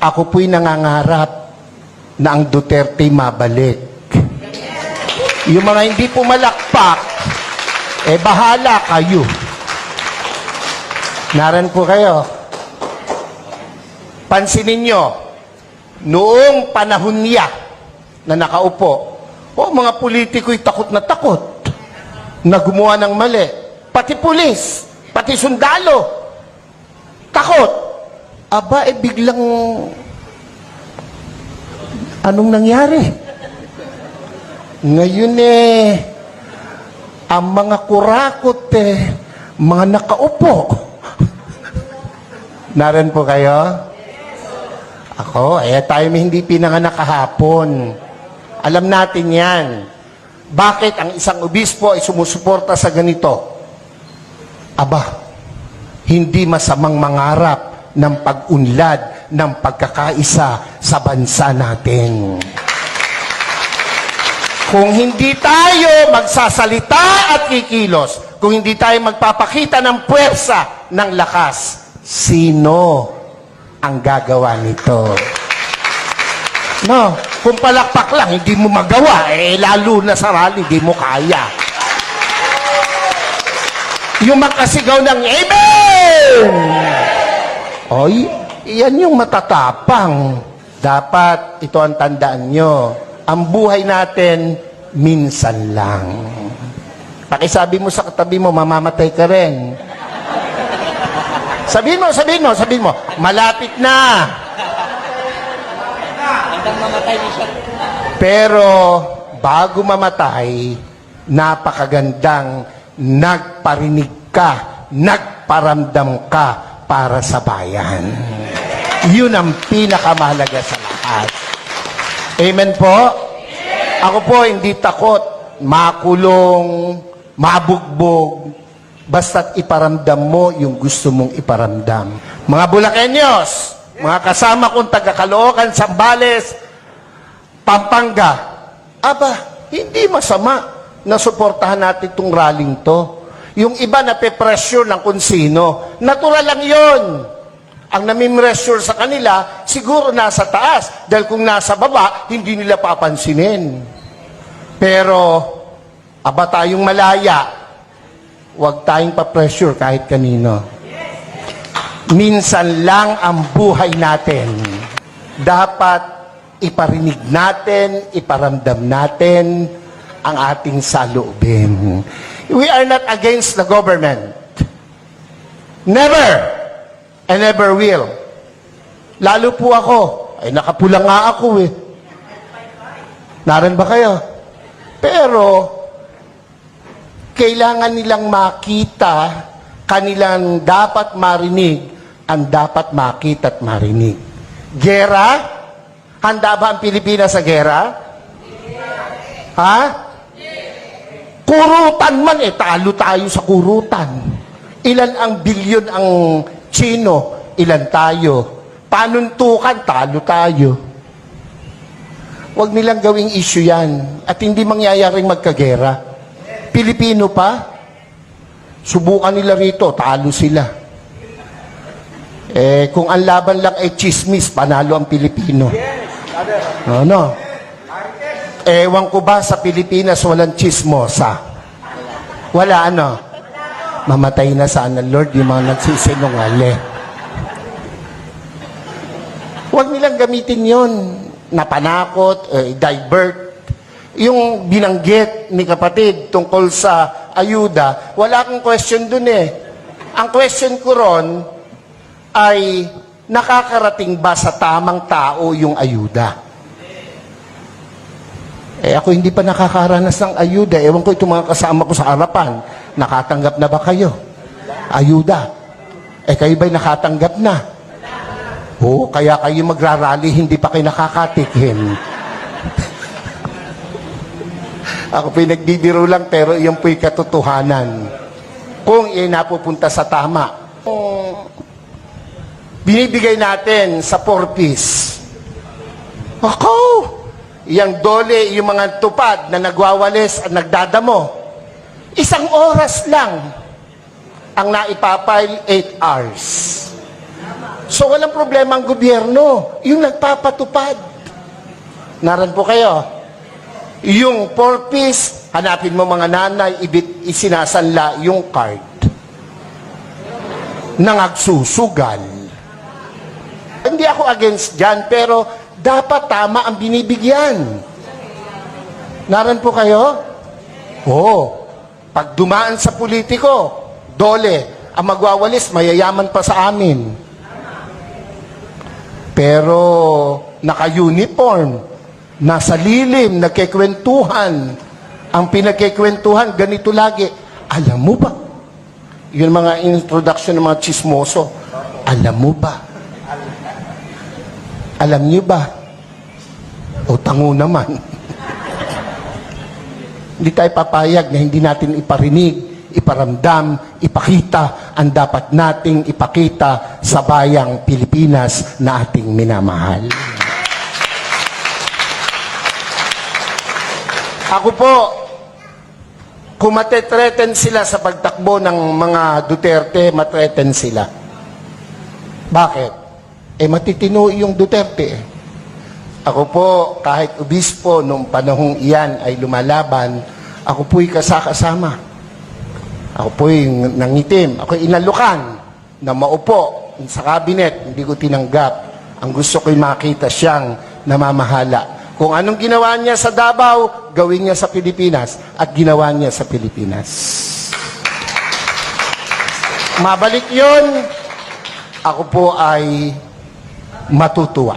Ako po'y nangangarap na ang Duterte mabalik. Yung mga hindi pumalakpak, eh bahala kayo. Naran po kayo. Pansinin nyo, noong panahon niya na nakaupo, o mga politiko'y takot na takot na gumawa ng mali. Pati pulis, pati sundalo, takot. Aba, eh biglang anong nangyari? Ngayon eh, ang mga kurakot eh, mga nakaupo. Naran po kayo? Ako, eh tayo hindi pinanganak kahapon. Alam natin yan. Bakit ang isang obispo ay sumusuporta sa ganito? Aba, hindi masamang mangarap ng pag-unlad ng pagkakaisa sa bansa natin. Kung hindi tayo magsasalita at kikilos, kung hindi tayo magpapakita ng puwersa, ng lakas, sino ang gagawa nito? No, kung palakpak lang, hindi mo magawa, eh lalo na sa rally, hindi mo kaya. Yung makasigaw ng Amen! Oy, iyan yung matatapang. Dapat, ito ang tandaan nyo, ang buhay natin, minsan lang. Pakisabi mo sa katabi mo, mamamatay ka rin. Sabihin mo, sabihin mo, sabihin mo, malapit na. Pero bago mamatay, napakagandang nagparinig ka, nagparamdam ka para sa bayan. Yun ang pinakamahalaga sa lahat. Amen po? Ako po hindi takot makulong, mabugbog, basta't iparamdam mo yung gusto mong iparamdam. Mga Bulakenyos, mga kasama kong taga-Caloocan, Sambales, Pampanga, aba, hindi masama na suportahan natin itong rallying to. Yung iba na pe-pressure ng kung natural lang yon. Ang namimressure sa kanila, siguro nasa taas. Dahil kung nasa baba, hindi nila papansinin. Pero, aba tayong malaya, huwag tayong pa-pressure kahit kanino. Minsan lang ang buhay natin. Dapat iparinig natin, iparamdam natin ang ating saloobin. We are not against the government. Never! I never will. Lalo po ako. Ay, nakapula nga ako eh. Naran ba kayo? Pero, kailangan nilang makita, kanilang dapat marinig, ang dapat makita at marinig. Gera? Handa ba ang Pilipinas sa gera? Ha? Kurutan man eh, talo tayo sa kurutan. Ilan ang bilyon ang Chino, ilan tayo. Panuntukan, talo tayo. Huwag nilang gawing issue yan. At hindi mangyayaring magkagera. Pilipino pa, subukan nila rito, talo sila. Eh, kung ang laban lang ay chismis, panalo ang Pilipino. Ano? Ewan ko ba sa Pilipinas walang chismosa? Wala ano? Mamatay na sana, Lord, yung mga nagsisinungali. Huwag nilang gamitin yon na panakot, eh, divert. Yung binanggit ni kapatid tungkol sa ayuda, wala akong question dun eh. Ang question ko ron ay nakakarating ba sa tamang tao yung ayuda? Eh ako hindi pa nakakaranas ng ayuda. Ewan ko itong mga kasama ko sa harapan. Nakatanggap na ba kayo? Ayuda. Eh kayo ba'y nakatanggap na? Oo, kaya kayo magrarally, hindi pa kayo nakakatikim. ako po'y nagbibiro lang, pero iyon po'y katotohanan. Kung iyan napupunta sa tama. Binibigay natin sa four-piece, ako, Yang dole, yung mga tupad na nagwawalis at nagdadamo. Isang oras lang ang naipapile 8 hours. So walang problema ang gobyerno. Yung nagpapatupad. Naran po kayo. Yung four-piece, hanapin mo mga nanay, ibit, isinasanla yung card. Nangagsusugal. Hindi ako against dyan, pero dapat tama ang binibigyan. Naran po kayo? Oo. Pag dumaan sa politiko, dole, ang magwawalis, mayayaman pa sa amin. Pero naka-uniform, nasa lilim, nagkikwentuhan. Ang pinagkikwentuhan, ganito lagi. Alam mo ba? Yun mga introduction ng mga chismoso. Alam mo ba? Alam niyo ba? O tango naman. hindi tayo papayag na hindi natin iparinig, iparamdam, ipakita ang dapat nating ipakita sa bayang Pilipinas na ating minamahal. Ako po, kung matetreten sila sa pagtakbo ng mga Duterte, matreten sila. Bakit? Eh matitino yung Duterte. Ako po, kahit obispo nung panahong iyan ay lumalaban, ako po'y kasakasama. Ako po'y nangitim. Ako inalukan na maupo sa kabinet. Hindi ko tinanggap. Ang gusto ko'y makita siyang namamahala. Kung anong ginawa niya sa Davao, gawin niya sa Pilipinas at ginawa niya sa Pilipinas. Mabalik yon, ako po ay matutuwa.